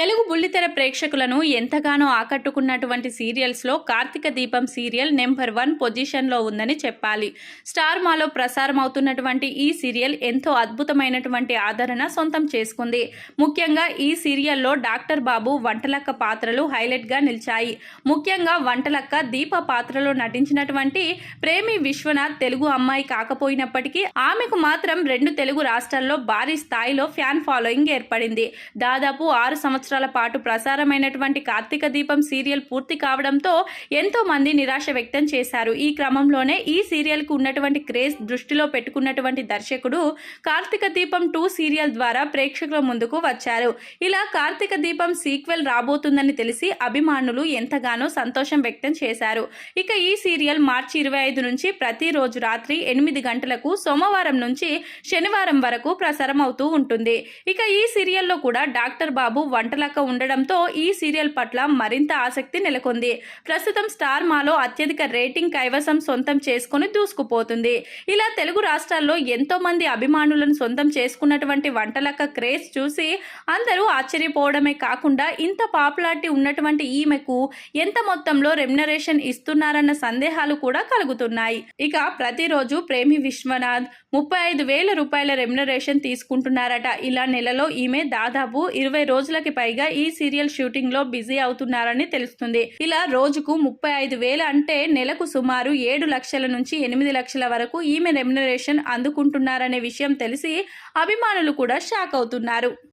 తెలుగు బుల్లితెర ప్రేక్షకులను ఎంతగానో ఆకట్టుకున్నటువంటి సీరియల్స్లో కార్తీక దీపం సీరియల్ నెంబర్ వన్ పొజిషన్లో ఉందని చెప్పాలి. స్టార్ మాలో ప్రసారం అవుతున్నటువంటి ఈ సీరియల్ ఎంతో అద్భుతమైనటువంటి ఆదరణ సొంతం చేసుకుంది. ముఖ్యంగా ఈ సీరియల్లో డాక్టర్ బాబు వంటలక్క పాత్రలు హైలైట్గా నిలిచాయి. ముఖ్యంగా వంటలక్క దీప పాత్రలో నటించినటువంటి ప్రేమి విశ్వనాథ్ తెలుగు అమ్మాయి కాకపోయినప్పటికీ ఆమెకు మాత్రం రెండు తెలుగు రాష్ట్రాల్లో భారీ స్థాయిలో ఫ్యాన్ ఫాలోయింగ్ ఏర్పడింది. దాదాపు ఆరు సంవత్సరాలు పాటు ప్రసారమైనటువంటి కార్తీక దీపం సీరియల్ పూర్తి కావడంతో ఎంతో మంది నిరాశ వ్యక్తం చేశారు. ఈ క్రమంలోనే ఈ సీరియల్కు ఉన్నటువంటి క్రేజ్ దృష్టిలో పెట్టుకున్నటువంటి దర్శకుడు కార్తీక దీపం టూ సీరియల్ ద్వారా ప్రేక్షకుల ముందుకు వచ్చారు. ఇలా కార్తీక దీపం సీక్వెల్ రాబోతుందని తెలిసి అభిమానులు ఎంతగానో సంతోషం వ్యక్తం చేశారు. ఇక ఈ సీరియల్ మార్చి ఇరవై ఐదు నుంచి ప్రతిరోజు రాత్రి ఎనిమిది గంటలకు సోమవారం నుంచి శనివారం వరకు ప్రసారం అవుతూ ఉంటుంది. ఇక ఈ సీరియల్లో కూడా డాక్టర్ బాబు వంటలక్క ఉండడంతో ఈ సీరియల్ పట్ల మరింత ఆసక్తి నెలకొంది. ప్రస్తుతం స్టార్ మాలో అత్యధిక రేటింగ్ కైవసం సొంతం చేసుకుని దూసుకుపోతుంది. ఇలా తెలుగు రాష్ట్రాల్లో ఎంతో మంది అభిమానులను సొంతం చేసుకున్నటువంటి వంటలక్క క్రేజ్ చూసి అందరూ ఆశ్చర్యపోవడమే కాకుండా ఇంత పాపులారిటీ ఉన్నటువంటి ఈమెకు ఎంత మొత్తంలో రెమ్యునరేషన్ ఇస్తున్నారన్న సందేహాలు కూడా కలుగుతున్నాయి. ఇక ప్రతిరోజు ప్రేమి విశ్వనాథ్ ముప్పై ఐదు వేల రూపాయల రెమ్యునరేషన్ తీసుకుంటున్నారట. ఇలా నెలలో ఈమె దాదాపు ఇరవై రోజులకి పైగా ఈ సీరియల్ షూటింగ్లో బిజీ అవుతున్నారని తెలుస్తుంది. ఇలా రోజుకు ముప్పై ఐదు వేల అంటే నెలకు సుమారు ఏడు లక్షల నుంచి ఎనిమిది లక్షల వరకు ఈమె రెమ్యునరేషన్ అందుకుంటున్నారనే విషయం తెలిసి అభిమానులు కూడా షాక్ అవుతున్నారు.